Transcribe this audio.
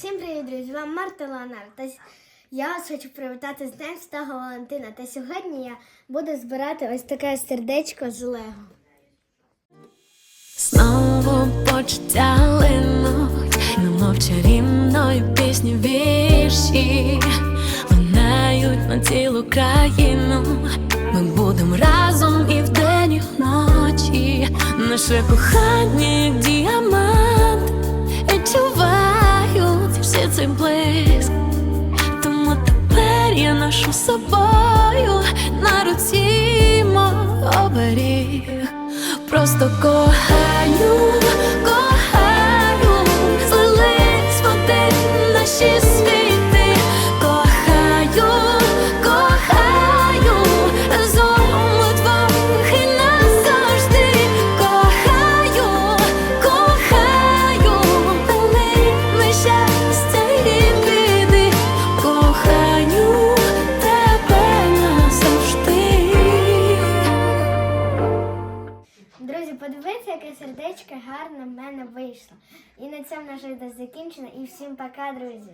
Всім привіт, друзі! З вами Марта Леонар. Та я вас хочу привітати з Днем Святого Валентина. Та сьогодні я буду збирати ось таке сердечко з Лего. Знову почуття линуть, немов чарівної пісні вірші лунають на цілу країну. Ми будемо разом і вдень, і вночі. Наше кохання, цей блиск. Тому тепер я ношу собою на руці мого оберіг. Просто кохаю, Друзі, подивіться, яке сердечко гарне в мене вийшло. І на цьому наше відео закінчено. І всім пока, друзі!